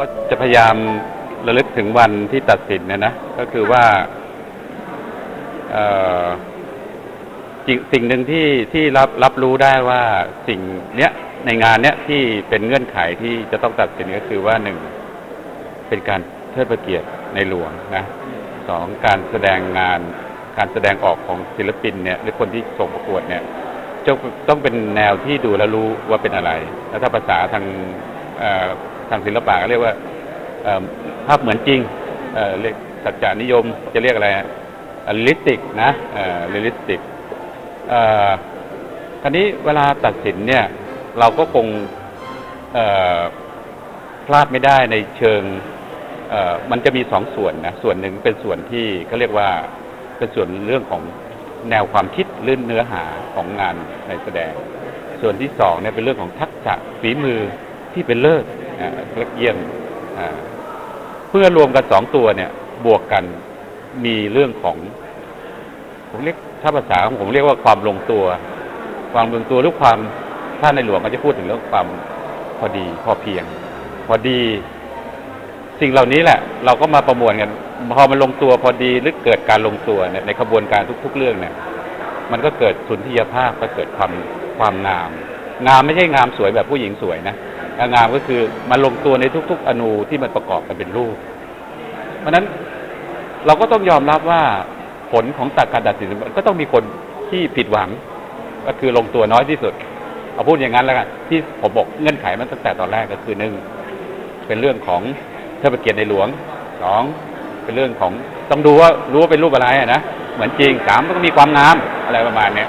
ก็จะพยายามระลึกถึงวันที่ตัดสินนะนะก็คือว่าสิ่งหนึ่งที่ที่รับรับรู้ได้ว่าสิ่งเนี้ยในงานเนี้ยที่เป็นเงื่อนไขที่จะต้องตัดสินก็คือว่าหนึ่งเป็นการเทิดพระเกียรติในหลวงนะสองการแสดงงานการแสดงออกของศิลปินเนี่ยหรือคนที่ส่งประกวดเนี่ยจะต้องเป็นแนวที่ดูแลรู้ว่าเป็นอะไร แล้วถ้าภาษาทางอ ทางศิลปะก็เรียกว่าภาพเหมือนจริงเรียกสัจจานิยมจะเรียกอะไรลิสติกนะเรียลิสติกคราวนี้เวลาตัดสินเนี่ย เราก็คงพลาดไม่ได้ในเชิงมันจะมีสองส่วนนะส่วนหนึ่งเป็นส่วนที่เขาเรียกว่าเป็นส่วนเรื่องของแนวความคิดหรือเนื้อหาของงานในแสดง ส่วนที่สองเนี่ยเป็นเรื่องของทักษะฝีมือ ที่เป็นเลิศอ่าเลิศเยี่ยมเพื่อรวมกันสองตัวเนี่ย บวกกันมีเรื่องของผมเรียกถ้าภาษาของผมเรียกว่าความลงตัว ความลงตัวหรือความถ้าในหลวงก็จะพูดถึงเรื่องความพอดีพอเพียง พอดี สิ่งเหล่านี้แหละ เราก็มาประมวลกันพอมันลงตัวพอดีหรือเกิดการลงตัวเนี่ยในขบวนการทุก ๆ เรื่องเนี่ย มันก็เกิดสุนทรียภาพก็เกิดความความงาม งามไม่ใช่งามสวยแบบผู้หญิงสวยนะ งามก็คือมันลงตัวในทุก ๆ อนูที่มันประกอบกันเป็นรูป เพราะนั้นเราก็ต้องยอมรับว่าผลของตัดการตัดสินมันก็ต้องมีคนที่ผิดหวัง ก็คือลงตัวน้อยที่สุด เอาพูดอย่างนั้นแล้วกันที่ผมบอกเงื่อนไขมันตั้งแต่ตอนแรกก็คือหนึ่งเป็นเรื่องของเทิดพระเกียรติในหลวงสองเป็นเรื่องของต้องดูว่ารู้ว่าเป็นรูปอะไรนะเหมือนจริงสามต้องมีความงามอะไรประมาณเนี้ย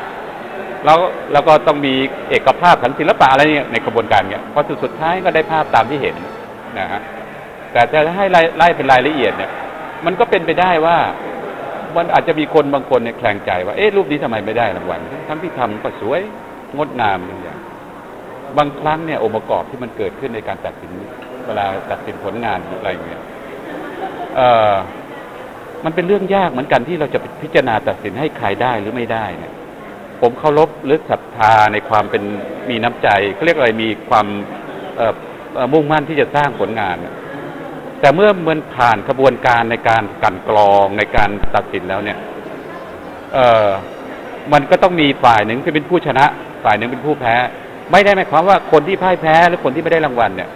แล้วแล้วก็ต้องมีเอกภาพทางศิลปะอะไรเนี่ยในกระบวนการเนี่ยพอสุดสุดท้ายก็ได้ภาพตามที่เห็นนะฮะแต่จะให้ไล่เป็นรายละเอียดเนี่ย มันก็เป็นไปได้ว่ามันอาจจะมีคนบางคนเนี่ยแคลงใจว่าเอ๊ะรูปนี้ทำไมไม่ได้รางวัลทั้งที่ทำก็สวยงดงามอย่างบางครั้งเนี่ยองค์ประกอบที่มันเกิดขึ้นในการตัดสินเวลาตัดสินผลงานอะไรอย่างเงี้ยเอ่อมันเป็นเรื่องยากเหมือนกันที่เราจะพิจารณาตัดสินให้ใครได้หรือไม่ได้เนี่ย ผมเคารพหรือศรัทธาในความเป็นมีน้ำใจเขาเรียกอะไรมีความมุ่งมั่นที่จะสร้างผลงาน แต่เมื่อมันผ่านกระบวนการในการกันกรองในการตัดสินแล้วเนี่ยเออมันก็ต้องมีฝ่ายหนึ่งที่เป็นผู้ชนะ ฝ่ายหนึ่งเป็นผู้แพ้ ไม่ได้หมายความว่าคนที่พ่ายแพ้หรือคนที่ไม่ได้รางวัลเนี่ย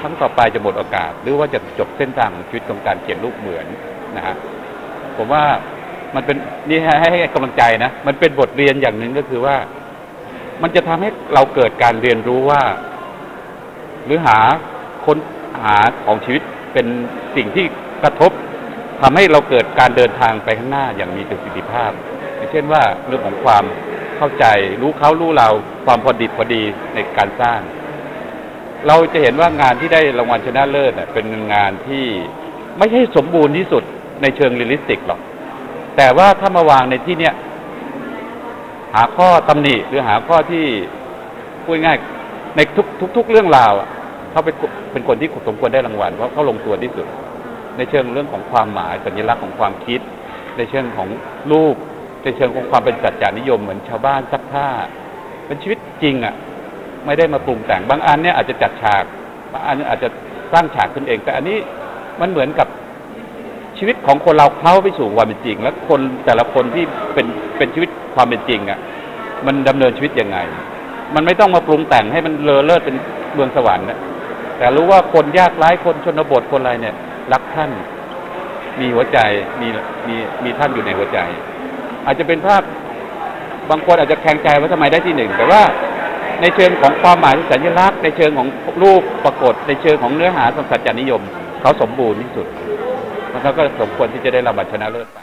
ครั้งต่อไปจะหมดโอกาส หรือว่าจะจบเส้นทางของชีวิตของการเขียนรูปเหมือนนะฮะผมว่า มันเป็นนี่ให้ให้กำลังใจนะ มันเป็นบทเรียนอย่างหนึ่งก็คือว่า มันจะทำให้เราเกิดการเรียนรู้ว่า หรือหาค้นหาของชีวิตเป็นสิ่งที่กระทบทำให้เราเกิดการเดินทางไปข้างหน้าอย่างมีประสิทธิภาพเช่นว่าเรื่องของความเข้าใจ รู้เขารู้เราความพอดิบพอดีในการสร้าง เราจะเห็นว่างานที่ได้รางวัลชนะเลิศเนี่ยเป็นงานที่ไม่ใช่สมบูรณ์ที่สุดในเชิงเรียลลิสติกหรอก แต่ว่าถ้ามาวางในที่เนี้ยหาข้อตำหนิหรือหาข้อที่พูดง่ายในทุกทุกทกเรื่องราวเขาเป็นเป็นคนที่สมควรได้รางวัลเพราะเขาลงตัวที่สุด ในเชิงเรื่องของความหมายสัญลักษณ์ของความคิด ในเชิงของรูป ในเชิงของความเป็นสัจจานิยมเหมือนชาวบ้านซักผ้า เป็นชีวิตจริงอะ ไม่ได้มาปรุงแต่งบางอันเนี่ยอาจจะจัดฉากบางอันอาจจะสร้างฉากขึ้นเอง แต่อันนี้มันเหมือนกับ ชีวิตของคนเราเข้าไปสู่ความเป็นจริง แล้วคนแต่ละคนที่เป็นเป็นชีวิตความเป็นจริงอะ มันดำเนินชีวิตยังไง มันไม่ต้องมาปรุงแต่งให้มันเลอเลิศเป็นเมืองสวรรค์นะแต่รู้ว่าคนยากไร้คนชนบทคนอะไรเนี่ย รักท่าน มีหัวใจมีมีมีท่านอยู่ในหัวใจ อาจจะเป็นภาพบางคนอาจจะแข่งใจว่าทำไมได้ที่หนึ่งแต่ว่าในเชิงของความหมายสัญลักษณ์ในเชิงของรูปปรากฏ ในเชิงของเนื้อหาสัจจานิยม เขาสมบูรณ์ที่สุด มันก็สมควรที่จะได้รับบัตรชนะเลิศไป